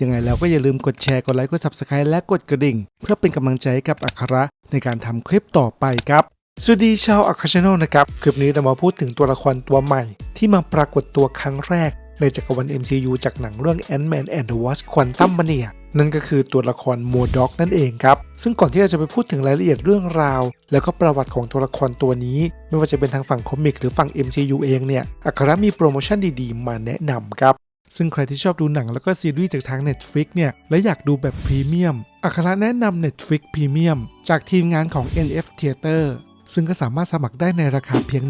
ยังไงแล้วก็อย่าลืมกดแชร์ กดไลค์ กด Subscribe และกดกระดิ่ง เพื่อเป็นกำลังใจให้กับอัคระในการทำคลิปต่อไปครับ สวัสดีชาวอัครชแนลนะครับ คลิปนี้เรามาพูดถึงตัวละครตัวใหม่ ที่มาปรากฏตัวครั้งแรก ในจักรวาล MCU จากหนังเรื่อง Ant-Man and the Wasp Quantum Mania นั่นก็คือตัวละครโมด็อกนั่นเองครับ ซึ่งก่อนที่เราจะไปพูดถึงรายละเอียดเรื่องราว แล้วก็ประวัติของตัวละครตัวนี้ ไม่ว่าจะเป็นทางฝั่งคอมิกหรือฝั่ง MCU เองเนี่ย อัครมีโปรโมชั่นดีๆ มาแนะนำครับ ซึ่งใครที่ชอบดูหนังแล้วก็ซีรีส์จากทาง Netflix เนี่ย และอยากดูแบบพรีเมียม อัครแนะนำ Netflix Premium จากทีมงานของ NF Theater ซึ่งก็สามารถสมัครได้ในราคาเพียง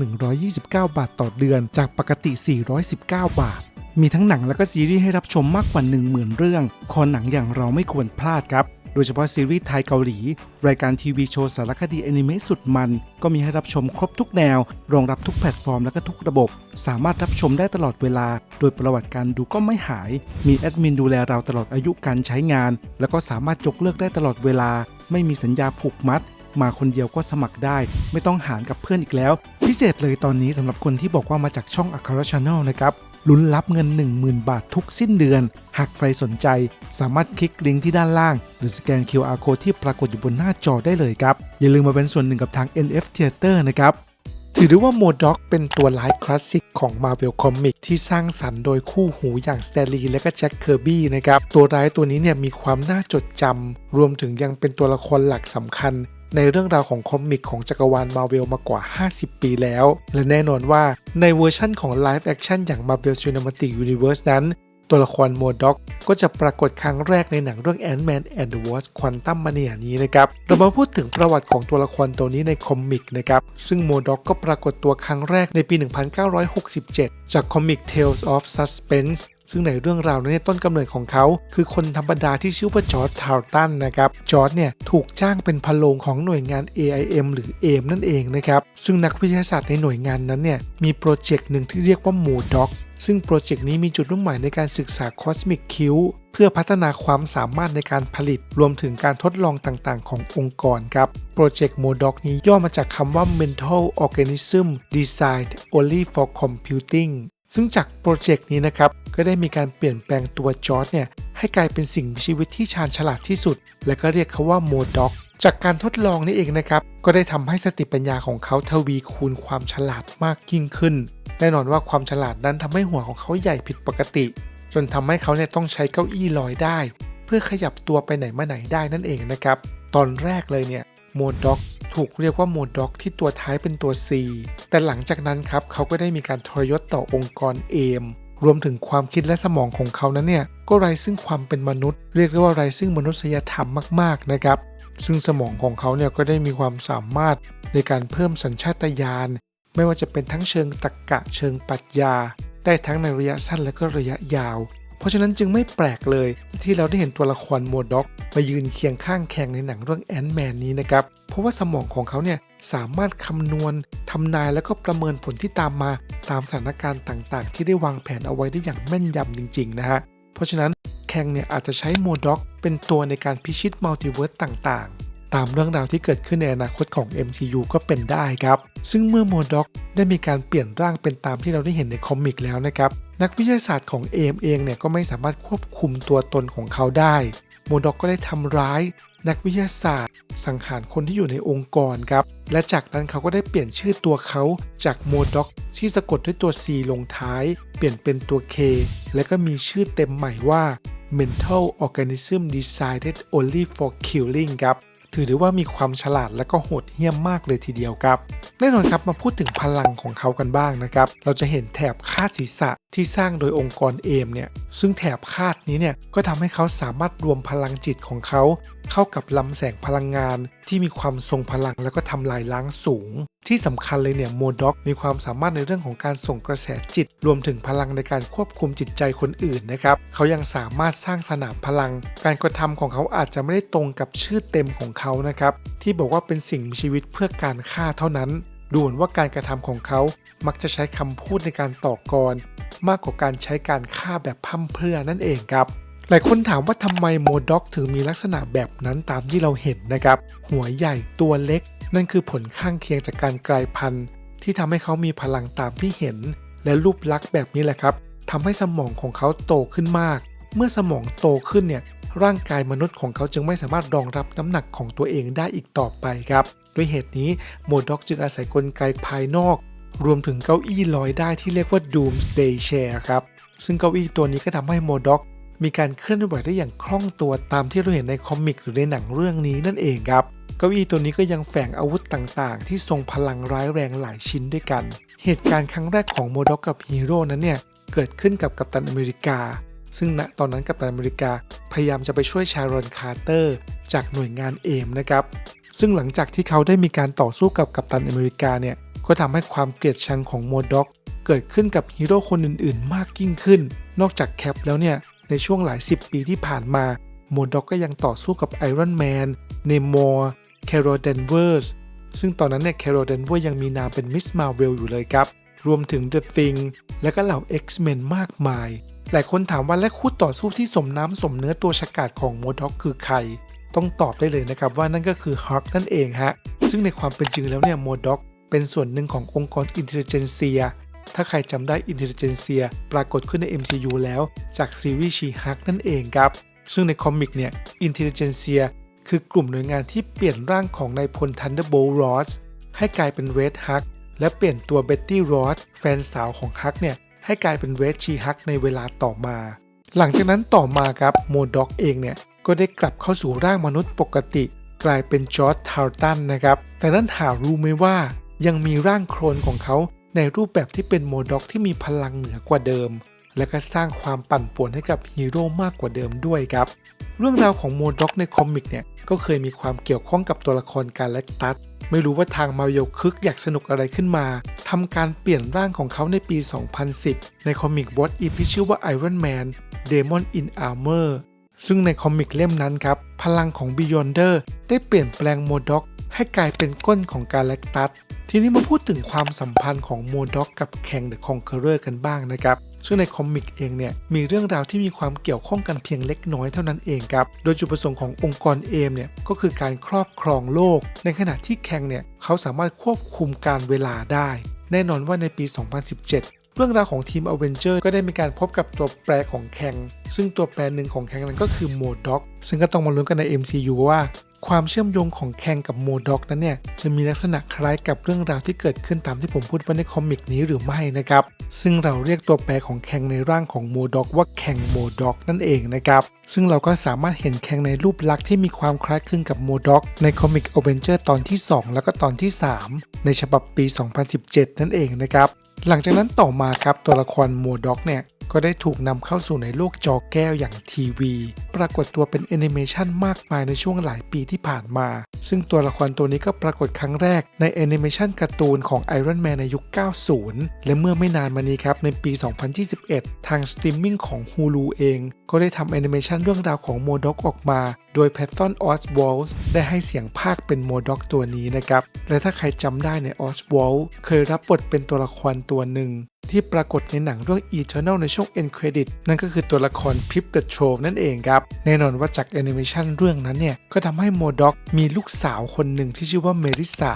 129 บาทต่อเดือน จากปกติ 419 บาท มีทั้งหนังและก็ซีรีส์ให้รับชมมากกว่า 10,000 เรื่อง คอหนังอย่างเราไม่ควรพลาดครับ โดยเฉพาะซีรีส์ไทยเกาหลี รายการทีวีโชว์สารคดีแอนิเมะสุดมัน ก็มีให้รับชมครบทุกแนว รองรับทุกแพลตฟอร์มและก็ทุกระบบ สามารถรับชมได้ตลอดเวลา โดยประวัติการดูก็ไม่หาย มีแอดมินดูแลเราตลอดอายุการใช้งาน แล้วก็สามารถยกเลิกได้ตลอดเวลา ไม่มีสัญญาผูกมัดมาคนเดียวก็สมัครได้ ไม่ต้องหารกับเพื่อนอีกแล้ว พิเศษเลยตอนนี้สำหรับคนที่บอกว่ามาจากช่องอัครชาแนลนะครับ ลุ้นรับเงิน 10,000 บาททุกสิ้นเดือน หากใครสนใจ สามารถคลิกลิงก์ที่ด้านล่าง หรือสแกน QR code ที่ปรากฏอยู่บนหน้าจอได้เลยครับ อย่าลืมมาเป็นส่วนหนึ่งกับทาง NF Theater นะครับถือได้ว่าโมด็อกเป็นตัวร้ายคลาสสิกของ Marvel Comics ที่สร้างสรรค์โดยคู่หูอย่างส t ต n ลีและก็แจ็คเคอร์บี้นะครับ ตัวร้ายตัวนี้เนี่ยมีความน่าจดจำ รวมถึงยังเป็นตัวละครหลักสำคัญ ในเรื่องราวของคอมิกของจักรวาลมาเวลมากว่า 50 ปีแล้ว และแน่นอนว่าในเวอร์ชั่นของไลฟ์แอคชั่นอย่าง Marvel Cinematic Universe นั้น ตัวละครโมด็อกก็จะปรากฏครั้งแรกในหนังเรื่อง Ant-Man and the Wasp Quantum Mania นี้นะครับ เรามาพูดถึงประวัติของตัวละครตัวนี้ในคอมิกนะครับ ซึ่งโมด็อกก็ปรากฏตัวครั้งแรกในปี 1967 จากคอมิก Tales of Suspense ซึ่งในเรื่องราวนั้นต้นกำเนิดของเขา คือคนธรรมดาที่ชื่อว่าจอร์จทาวตันนะครับ จอร์จเนี่ยถูกจ้างเป็นพะโลงของหน่วยงาน AIM หรือ AIM นั่นเองนะครับ ซึ่งนักวิทยาศาสตร์ในหน่วยงานนั้นเนี่ยมีโปรเจกต์หนึ่งที่เรียกว่าโมด็อก ซึ่งโปรเจกต์นี้มีจุดมุ่งหมายในการศึกษาคอสมิกคิวเพื่อพัฒนาความสามารถในการผลิต รวมถึงการทดลองต่างๆ ขององค์กรครับ โปรเจกต์โมด็อกนี้ย่อมาจากคำว่า mental organism designed only for computing ซึ่งจากโปรเจกต์นี้นะครับ ก็ได้มีการเปลี่ยนแปลงตัวจอร์ดเนี่ย ให้กลายเป็นสิ่งมีชีวิตที่ชาญฉลาดที่สุด และก็เรียกเขาว่าโมด็อกจากการทดลองนี้เองนะครับ ก็ได้ทำให้สติปัญญาของเขาทวีคูณความฉลาดมากยิ่งขึ้น แน่นอนว่าความฉลาดนั้นทำให้หัวของเขาใหญ่ผิดปกติ จนทำให้เขาเนี่ยต้องใช้เก้าอี้ลอยได้ เพื่อขยับตัวไปไหนมาไหนได้นั่นเองนะครับ ตอนแรกเลยเนี่ยโมด็อกถูกเรียกว่าโมด็อกที่ตัวท้ายเป็นตัว C แต่หลังจากนั้นครับเขาก็ได้มีการทรยศต่อองค์กรเอมรวมถึงความคิดและสมองของเขานั้นเนี่ยก็ไร้ซึ่งความเป็นมนุษย์ เรียกได้ว่าไร้ซึ่งมนุษยธรรมมากๆนะครับ ซึ่งสมองของเขาเนี่ยก็ได้มีความสามารถในการเพิ่มสัญชาตญาณ ไม่ว่าจะเป็นทั้งเชิงตรรกะเชิงปรัชญา ได้ทั้งในระยะสั้นและก็ระยะยาว เพราะฉะนั้นจึงไม่แปลกเลยที่เราได้เห็นตัวละครโมด็อกมายืนเคียงข้างแข่งในหนังเรื่องแอนด์แมนนี้นะครับ เพราะว่าสมองของเขาเนี่ยสามารถคำนวณทำนายแล้วก็ประเมินผลที่ตามมาตามสถานการณ์ต่างๆ ที่ได้วางแผนเอาไว้ได้อย่างแม่นยำจริง ๆ นะฮะ เพราะฉะนั้นแคงเนี่ยอาจจะใช้โมด็อกเป็นตัวในการพิชิตมัลติเวิร์สต่างๆ ตามเรื่องราวที่เกิดขึ้นในอนาคตของ MCU ก็เป็นได้ครับ ซึ่งเมื่อโมด็อกได้มีการเปลี่ยนร่างเป็นตามที่เราได้เห็นในคอมิกแล้วนะครับ นักวิทยาศาสตร์ของเอมเองเนี่ยก็ไม่สามารถควบคุมตัวตนของเขาได้ โมด็อกก็ได้ทำร้าย นักวิทยาศาสตร์ สังหารคนที่อยู่ในองค์กรครับ และจากนั้นเขาก็ได้เปลี่ยนชื่อตัวเขาจากโมด็อกที่สะกดด้วยตัว C ลงท้าย เปลี่ยนเป็นตัว K และก็มีชื่อเต็มใหม่ว่า mental organism designed only for killing ครับ ถือได้ว่ามีความฉลาดและก็โหดเหี้ยมมากเลยทีเดียวครับแน่นอนครับมาพูดถึงพลังของเขากันบ้างนะครับ เราจะเห็นแถบคาดศีรษะ ที่สร้างโดยองค์กรเอมเนี่ยซึ่งแถบคาดนี้เนี่ยก็ทำให้เขาสามารถรวมพลังจิตของเขา เข้ากับลำแสงพลังงานที่มีความทรงพลังแล้วก็ทำลายล้างสูง ที่สำคัญเลยเนี่ยโมด็อกมีความสามารถในเรื่องของการส่งกระแสจิต รวมถึงพลังในการควบคุมจิตใจคนอื่นนะครับเขายังสามารถสร้างสนามพลัง การกระทำของเขาอาจจะไม่ได้ตรงกับชื่อเต็มของเขานะครับที่บอกว่าเป็นสิ่งมีชีวิตเพื่อการฆ่าเท่านั้น ดูเหมือนว่าการกระทำของเขามักจะใช้คำพูดในการต่อกรมากกว่าการใช้การฆ่าแบบพั่มเพื่อนั่นเองครับหลายคนถามว่าทำไมโมด็อกถึงมีลักษณะแบบนั้นตามที่เราเห็นนะครับ หัวใหญ่ตัวเล็ก นั่นคือผลข้างเคียงจากการกลายพันธุ์ ที่ทำให้เขามีพลังตามที่เห็น และรูปลักษณ์แบบนี้แหละครับทำให้สมองของเขาโตขึ้นมาก เมื่อสมองโตขึ้นเนี่ยร่างกายมนุษย์ของเขาจึงไม่สามารถรองรับน้ำหนักของตัวเองได้อีกต่อไปครับ ด้วยเหตุนี้โมด็อกจึงอาศัยกลไกภายนอก รวมถึงเก้าอี้ลอยได้ที่เรียกว่า Doomsday Chair ครับ ซึ่งเก้าอี้ตัวนี้ก็ทำให้โมด็อกมีการเคลื่อนไหวได้อย่างคล่องตัวตามที่เราเห็นในคอมิกหรือในหนังเรื่องนี้นั่นเองครับ เก้าอี้ตัวนี้ก็ยังแฝงอาวุธต่างๆ ที่ทรงพลังร้ายแรงหลายชิ้นด้วยกัน เหตุการณ์ครั้งแรกของโมด็อกกับฮีโร่นั้นเนี่ยเกิดขึ้นกับกัปตันอเมริกา ซึ่งณตอนนั้นกัปตันอเมริกาพยายามจะไปช่วยชารอนคาร์เตอร์ จากหน่วยงานเอมนะครับ ซึ่งหลังจากที่เขาได้มีการต่อสู้กับกัปตันอเมริกาเนี่ยก็ทำให้ความเกลียดชังของโมด็อกเกิดขึ้นกับฮีโร่คนอื่นๆ มากยิ่งขึ้น นอกจากแคปแล้วเนี่ย ในช่วงหลาย 10 ปีที่ผ่านมาโมด็อกก็ยังต่อสู้กับไอรอนแมนเนมอร์แคโรเดนเวอร์สซึ่งตอนนั้นเนี่ยแคโรเดนเวอร์ยังมีนามเป็นมิสมาเวลอยู่เลยครับ รวมถึง The Thing และก็เหล่า X-Men มากมาย หลายคนถามว่าและคู่ต่อสู้ที่สมน้ำสมเนื้อตัวฉกาจของโมด็อกคือใคร ต้องตอบได้เลยนะครับว่านั่นก็คือฮอ k นั่นเองฮะซึ่งในความเป็นจริงแล้วเนี่ยโมด็อกเป็นส่วนหนึ่งขององค์กรอินเทลเจนเซียถ้าใครจำได้อินเทลเจนเซียปรากฏขึ้นใน MCU แล้วจากซีรีส์ชีฮักนั่นเองครับ ซึ่งในคอมิกเนี่ยอินเทลเจนเซียคือกลุ่มหน่วยงานที่เปลี่ยนร่างของนายพลทันเดอร์โบลรอสให้กลายเป็นเรดฮักและเปลี่ยนตัวเบ็ตตี้รอสแฟนสาวของฮักเนี่ยให้กลายเป็นเรดชีฮักในเวลาต่อมา หลังจากนั้นต่อมาครับโมด็อกเองเนี่ย ก็ได้กลับเข้าสู่ร่างมนุษย์ปกติ กลายเป็นจอร์จทาร์ตันนะครับ แต่นั้นหารู้ไหมว่า ยังมีร่างโครนของเขาในรูปแบบที่เป็นโมด็อกที่มีพลังเหนือกว่าเดิม และก็สร้างความปั่นป่วนให้กับฮีโร่มากกว่าเดิมด้วยครับ เรื่องราวของโมด็อกในคอมิกเนี่ยก็เคยมีความเกี่ยวข้องกับตัวละครการแลกตัสไม่รู้ว่าทางมาโอคึกอยากสนุกอะไรขึ้นมา ทำการเปลี่ยนร่างของเขาในปี 2010 ในคอมิกบอสอีที่ชื่อว่า Iron Man Demon in Armor ซึ่งในคอมิกเล่มนั้นครับ พลังของ Beyonder ได้เปลี่ยนแปลงโมด็อกให้กลายเป็นก้นของกาแล็กตัส ทีนี้มาพูดถึงความสัมพันธ์ของโมด็อกกับแคงเดอะคองเคอร์กันบ้างนะครับซึ่งในคอมิกเองเนี่ยมีเรื่องราวที่มีความเกี่ยวข้องกันเพียงเล็กน้อยเท่านั้นเองครับ โดยจุดประสงค์ขององค์กรเอมเนี่ยก็คือการครอบครองโลก ในขณะที่แคงเนี่ยเขาสามารถควบคุมการเวลาได้ แน่นอนว่าในปี 2017 เรื่องราวของทีมอเวนเจอร์ก็ได้มีการพบกับตัวแปรของแคงซึ่งตัวแปรหนึ่งของแคงนั้นก็คือโมด็อกซึ่งก็ต้องมาลุ้นกันใน MCU ว่า ความเชื่อมโยงของแคงกับโมด็อกนั้นเนี่ยจะมีลักษณะคล้ายกับเรื่องราวที่เกิดขึ้นตามที่ผมพูดไว้ในคอมิกนี้หรือไม่นะครับซึ่งเราเรียกตัวแปรของแคงในร่างของโมด็อกว่าแคงโมด็อกนั่นเองนะครับซึ่งเราก็สามารถเห็นแคงในรูปลักษณ์ที่มีความคล้ายคลึงกับโมด็อกในคอมิกอเวนเจอร์ตอนที่ 2 แล้วก็ตอนที่ 3 ในฉบับปี 2017 นั่นเองนะครับ หลังจากนั้นต่อมาครับตัวละครมัวด็อกเนี่ย ก็ได้ถูกนำเข้าสู่ในโลกจอแก้วอย่างทีวี ปรากฏตัวเป็นแอนิเมชันมากมายในช่วงหลายปีที่ผ่านมา ซึ่งตัวละครตัวนี้ก็ปรากฏครั้งแรกในแอนิเมชันการ์ตูนของ Iron Man ในยุค 90 และเมื่อไม่นานมานี้ครับ ในปี 2021 ทางสตรีมมิ่งของ Hulu เอง ก็ได้ทำแอนิเมชันเรื่องราวของโมด็อกออกมา โดย p a t t o n Oswalt ได้ให้เสียงภาคเป็นโมด็อกตัวนี้นะครับ และถ้าใครจำได้ใน Oswalt เคยรับบทเป็นตัวละครตัวหนึ่ง ที่ปรากฏในหนังเรื่อง Eternal ในช่วง End Credit นั่นก็คือตัวละคร Pip the Troll นั่นเองครับ แน่นอนว่าจากแอนิเมชันเรื่องนั้นเนี่ย ก็ทำให้โมด็อกมีลูกสาวคนหนึ่งที่ชื่อว่าเมริสา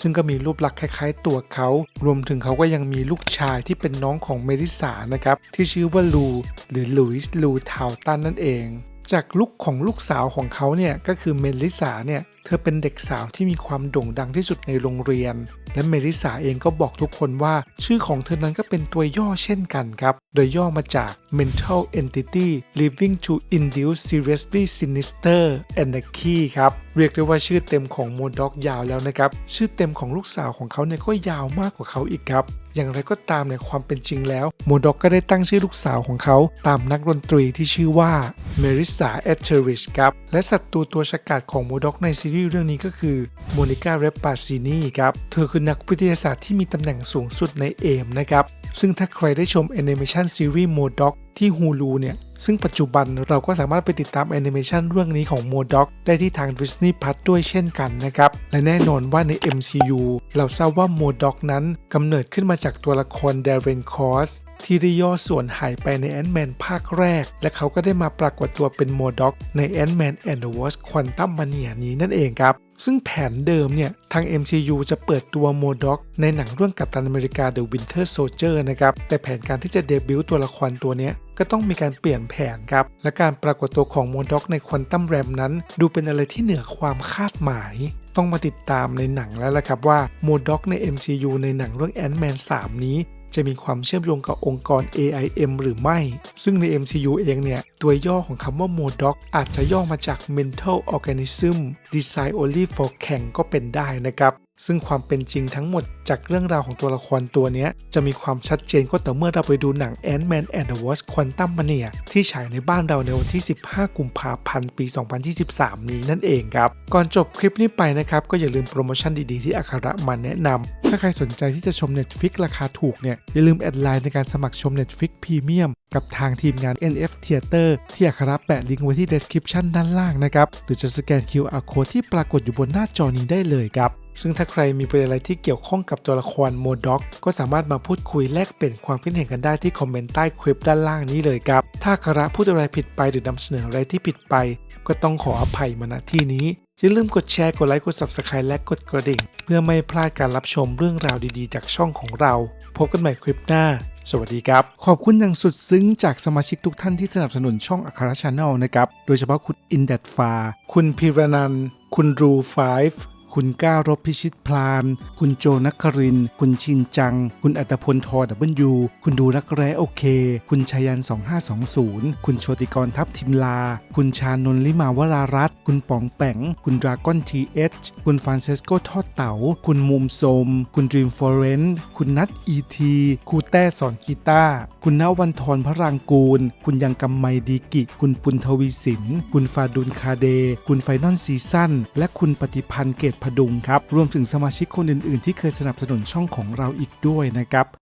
ซึ่งก็มีรูปลักษณ์คล้ายๆ ตัวเขา รวมถึงเขาก็ยังมีลูกชายที่เป็นน้องของเมริสานะครับ ที่ชื่อว่าลู หรือลุยส์ลูทาวตันนั่นเอง จากลุกของลูกสาวของเขาเนี่ยก็คือเมลิสาเนี่ยเธอเป็นเด็กสาวที่มีความโด่งดังที่สุดในโรงเรียน และเมริสาเองก็บอกทุกคนว่า ชื่อของเธอนั้นก็เป็นตัวย่อเช่นกันครับ โดยย่อมาจาก mental entity living to induce seriously sinister anarchy ครับ เรียกได้ว่าชื่อเต็มของโมด็อกยาวแล้วนะครับ ชื่อเต็มของลูกสาวของเขาเนี่ยก็ยาวมากกว่าเขาอีกครับ อย่างไรก็ตามในความเป็นจริงแล้วโมด็อกก็ได้ตั้งชื่อลูกสาวของเขาตามนักดนตรีที่ชื่อว่าเมริสาเอเทอริชครับและศัตรูตัวฉกาจของโมด็อกในซีรีส์เรื่องนี้ก็คือโมนิกาเรปปาซินีครับเธอคือนักวิทยาศาสตร์ที่มีตำแหน่งสูงสุดในเอมนะครับ ซึ่งถ้าใครได้ชมแอนิเมชันซีรีส์โมด็อกที่ Hulu เนี่ย ซึ่งปัจจุบันเราก็สามารถไปติดตามแอนิเมชันเรื่องนี้ของโมด็อกได้ที่ทาง Disney Plus ด้วยเช่นกันนะครับ และแน่นอนว่าใน MCU เราทราบว่าโมด็อกนั้นกำเนิดขึ้นมาจากตัวละครเดเรนคอสที่ได้ย่อส่วนหายไปในแอนด์แมนภาคแรก และเขาก็ได้มาปรากฏตัวเป็นโมด็อกใน Ant-Man and the Wasp Quantum Mania นี้นั่นเองครับ ซึ่งแผนเดิมเนี่ย ทาง MCU จะเปิดตัวโมด็อกในหนังเรื่องกัปตันอเมริกา The Winter Soldier นะครับ แต่แผนการที่จะเดบิวต์ตัวละครตัวนี้ก็ต้องมีการเปลี่ยนแผนครับ และการปรากฏตัวของโมด็อกในควอนตัมแรมนั้น ดูเป็นอะไรที่เหนือความคาดหมาย ต้องมาติดตามในหนังแล้วละครับว่าโมด็อกใน MCU ในหนังเรื่อง Ant-Man 3 นี้ จะมีความเชื่อมโยงกับองค์กร AIM หรือไม่ ซึ่งใน MCU เองเนี่ย ตัวย่อของคำว่า MODOK อาจจะย่อมาจาก Mental Organism Design Only for Kang ก็เป็นได้นะครับ ซึ่งความเป็นจริงทั้งหมดจากเรื่องราวของตัวละครตัวนี้จะมีความชัดเจนก็ต่อเมื่อเราไปดูหนัง Ant-Man and the Wasp Quantum Mania ที่ฉายในบ้านเราในวันที่ 15 กุมภาพันธ์ ปี 2023 นี้นั่นเองครับ ก่อนจบคลิปนี้ไปนะครับ ก็อย่าลืมโปรโมชั่นดีๆที่อาคาระมาแนะนำ ถ้าใครสนใจที่จะชม Netflix ราคาถูกเนี่ย อย่าลืมแอดไลน์ในการสมัครชม Netflix Premium กับทางทีมงาน NF Theater ที่อาคาระแปะลิงก์ไว้ที่ description ด้านล่างนะครับ หรือจะสแกน QR code ที่ปรากฏอยู่บนหน้าจอนี้ได้เลยครับ ซึ่งถ้าใครมีประเด็นอะไรที่เกี่ยวข้องกับตัวละครโมด็อกก็สามารถมาพูดคุยแลกเปลี่ยนความคิดเห็นกันได้ที่คอมเมนต์ใต้คลิปด้านล่างนี้เลยครับ ถ้าคาระพูดอะไรผิดไปหรือนำเสนออะไรที่ผิดไป ก็ต้องขออภัยมาณที่นี้อย่าลืมกดแชร์กดไลค์กด Subscribe และกดกระดิ่ง เพื่อไม่พลาดการรับชมเรื่องราวดีๆ จากช่องของเรา พบกันใหม่คลิปหน้า สวัสดีครับ ขอบคุณอย่างสุดซึ้งจากสมาชิกทุกท่านที่สนับสนุนช่องอัคราชาแนลนะครับ โดยเฉพาะคุณอินเดัตฟาคุณพิรนัน คุณรูไฟฟ์ คุณก้ารบพิชิตพลาน คุณโจนักคริน คุณชินจัง คุณอัตพลทอดับเบิลยู คุณดูรักแร้โอเค คุณชายัน 2520 คุณโชติกรทัพทิมลา คุณชานนลิมาวรารัตคุณป๋องแป๋ง คุณดราก้อนทีเอชคุณฟรานเซสโกทอดเต๋า คุณมุมโสม คุณดรีมฟอเรนต์คุณนัทอีทีครูแต้สอนกีตาร์ คุณนวันทรพระรางกูล คุณยังกำไมดีกิ คุณปุณทวีสิน คุณฟาดุลคาเด คุณไฟนอลซีซั่น และคุณปฏิพันธ์เกตพดุงครับ รวมถึงสมาชิกคนอื่น ๆ ที่เคยสนับสนุนช่องของเราอีกด้วยนะครับ